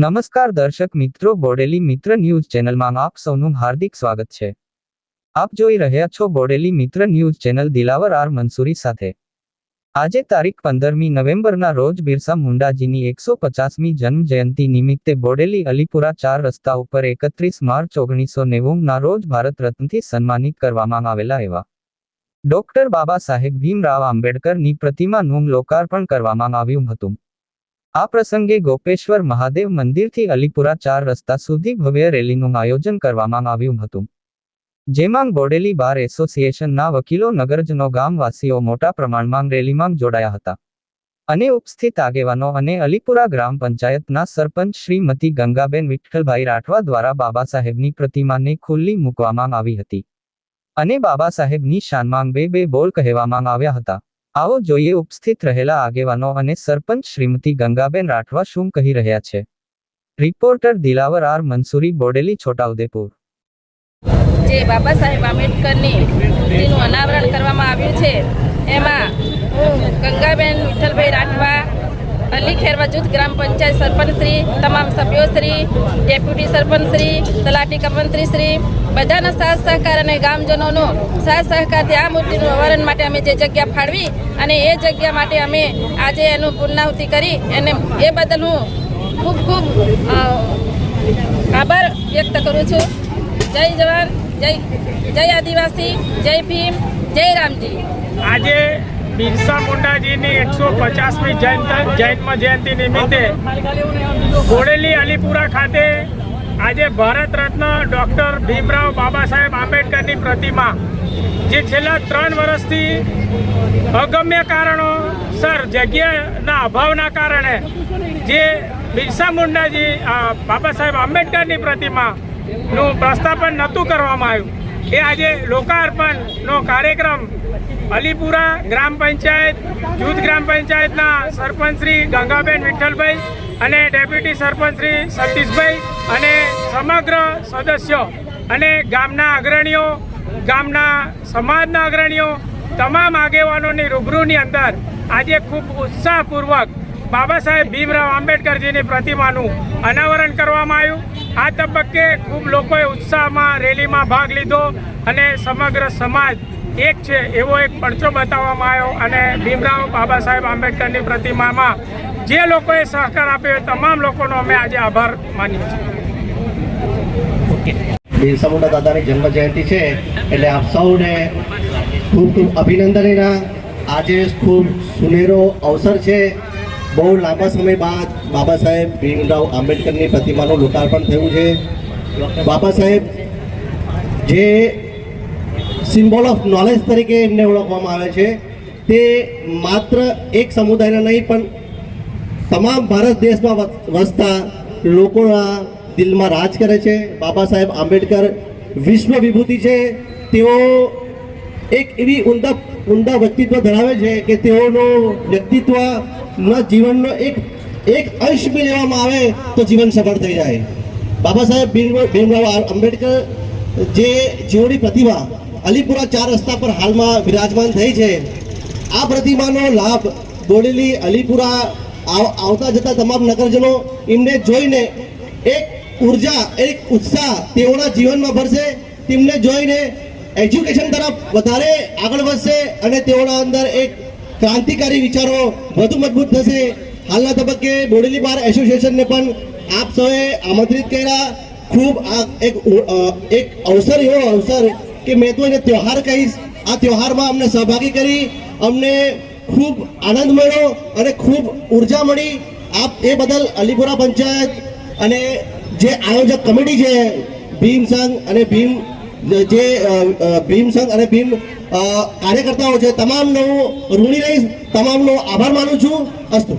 નમસ્કાર દર્શક મિત્રો, બોડેલી મિત્ર ન્યૂઝ ચેનલમાં આપ સૌનું હાર્દિક સ્વાગત છે. આપ જોઈ રહ્યા છો બોડેલી મિત્ર news channel Dilawar R Mansuri સાથે. આજે તારીખ પંદરમી નવેમ્બરના રોજ બિરસા મુંડાજીની એકસો પચાસમી જન્મ જયંતિ નિમિત્તે બોડેલી અલીપુરા ચાર રસ્તા ઉપર એકત્રીસ માર્ચ ઓગણીસો નેવુંના રોજ ભારત રત્નથી સન્માનિત કરવામાં આવેલા એવા. ડોક્ટર બાબા સાહેબ ભીમરાવ આંબેડકરની પ્રતિમાનું લોકાર્પણ કરવામાં આવ્યું હતું. આ પ્રસંગે ગોપેશ્વર મહાદેવ મંદિરથી અલીપુરા ચાર રસ્તા સુધી ભવ્ય રેલીનું આયોજન કરવામાં આવ્યું હતું. જેમાં બોડેલી બાર એસોસિએશનના વકીલો, નગરજનો, ગામવાસીઓ મોટા પ્રમાણમાં રેલીમાં જોડાયા હતા. અને ઉપસ્થિત આગેવાનો અને અલીપુરા ગ્રામ પંચાયતના સરપંચ શ્રીમતી ગંગાબેન વિઠ્ઠલભાઈ રાઠવા દ્વારા બાબા સાહેબની પ્રતિમાને ખુલ્લી મૂકવામાં આવી હતી. અને બાબા સાહેબની શાનમાં બે બે બોલ કહેવામાં આવ્યા હતા. આવો જોઈએ ઉપસ્થિત રહેલા આગેવાનો અને સરપંચ શ્રીમતી ગંગાબેન રાઠવા શું કહી રહ્યા છે. Reporter Dilawar R Mansuri, Bodeli, Chhota Udepur. જે બાબા સાહેબ આંબેડકરની અનાવરણ કરવામાં આવ્યું છે, એમાં ગંગાબેન રાઠવા અલી ખેરવા જૂથ ગ્રામ પંચાયત સરપંચશ્રી તમામ સભ્યોશ્રી ડેપ્યુટી સરપંચશ્રી તલાટી કમંત્રીશ્રી બધાના સાથ સહકાર અને ગામજનોનો સાથ સહકારથી આ મૂર્તિનું અવરણ માટે અમે જે જગ્યા ફાળવી અને એ જગ્યા માટે અમે આજે એનું પુનરાવૃત્તિ કરી અને એ બદલ હું ખૂબ ખૂબ આભાર વ્યક્ત કરું છું. જય જવાન, જય જય આદિવાસી, જય ભીમ, જય રામજી. આજે બિરસા મુંડાજીની એકસો પચાસમી જયંત જન્મ જયંતિ નિમિત્તે બોડેલી અલીપુરા ખાતે આજે ભારત રત્ન ડૉક્ટર ભીમરાવ બાબા સાહેબ આંબેડકરની પ્રતિમા, જે છેલ્લા ત્રણ વર્ષથી અગમ્ય કારણો, સર, જગ્યાના અભાવના કારણે જે બિરસા મુંડાજી બાબા સાહેબ આંબેડકરની પ્રતિમાનું પ્રસ્થાપન નહોતું કરવામાં આવ્યું. એ આજે લોકાર્પણનો કાર્યક્રમ અલીપુરા ગ્રામ પંચાયત, જૂથ ગ્રામ પંચાયતના સરપંચ શ્રી ગંગાબેન વિઠ્ઠલભાઈ અને ડેપ્યુટી સરપંચ શ્રી સતીશભાઈ અને સમગ્ર સદસ્યો અને ગામના અગ્રણીઓ, ગામના સમાજના અગ્રણીઓ, તમામ આગેવાનોની રૂબરૂની અંદર આજે ખૂબ ઉત્સાહપૂર્વક બાબા સાહેબ ભીમરાવ આંબેડકરજીની પ્રતિમાનું અનાવરણ કરવામાં આવ્યું. આ તબક્કે ખૂબ લોકોએ ઉત્સાહમાં, રેલીમાં ભાગ લીધો અને સમગ્ર સમાજ એક છે એવો એક પડચો બતાવવામાં આવ્યો અને ભીમરાવ બાબા સાહેબ આંબેડકરની પ્રતિમામાં જે લોકોએ સહકાર આપ્યો એ તમામ લોકોનો અમે આજે આભાર માનીએ છીએ. બિરસા મુંડા દાદાની જન્મ જયંતિ છે એટલે આપ સૌને ખૂબ ખૂબ અભિનંદનના. આજે ખૂબ સુનેરો અવસર છે. બહુ લાંબા સમય બાદ બાબા સાહેબ ભીમરાવ આંબેડકરની પ્રતિમાનું લોકાર્પણ થયું છે. બાબા સાહેબ જે સિમ્બોલ ઓફ નોલેજ તરીકે એમને ઓળખવામાં આવે છે. તે માત્ર એક સમુદાયના નહીં, પણ તમામ ભારત દેશમાં વસ- વસતા લોકોના દિલમાં રાજ કરે છે. બાબા સાહેબ આંબેડકર વિશ્વ વિભૂતિ છે. તેઓ એક એવી ઊંડા ઊંડા વ્યક્તિત્વ ધરાવે છે કે તેઓનો વ્યક્તિત્વના જીવનનો એક એક અંશ બી લેવામાં આવે તો જીવન સફળ થઈ જાય. બાબા સાહેબ ભીમ- ભીમરાવ આંબેડકર જે જેઓની પ્રતિભા અલીપુરા ચાર રસ્તા પર હાલમાં વિરાજમાન થઈ છે. આ પ્રતિમાનો લાભ બોડેલી અલીપુરા આવતા જતા તમામ નગરજનો એમને જોઈને એક ઊર્જા, એક ઉત્સાહ તેઓના જીવનમાં ભરશે. તેમને જોઈને એજ્યુકેશન તરફ વધારે આગળ વધશે અને તેઓના અંદર એક ક્રાંતિકારી વિચારો વધુ મજબૂત થશે. હાલના તબક્કે બોડેલી બાર એસોસિએશનને પણ આપ સૌએ આમંત્રિત કર્યા. ખૂબ આ એક એક અવસર એવો અવસર કે મેં તો એને તહેવાર કહીશ આ તહેવારમાં અમને સહભાગી કરી, અમને ખૂબ આનંદ મળ્યો અને ખૂબ ઊર્જા મળી. આપ એ બદલ અલીપુરા પંચાયત અને જે આયોજક કમિટી છે, ભીમ સંઘ અને ભીમ, જે ભીમ સંઘ અને ભીમ કાર્યકર્તાઓ છે, તમામનો ઋણી રહીશ. તમામનો આભાર માનું છું. અસ્તુ.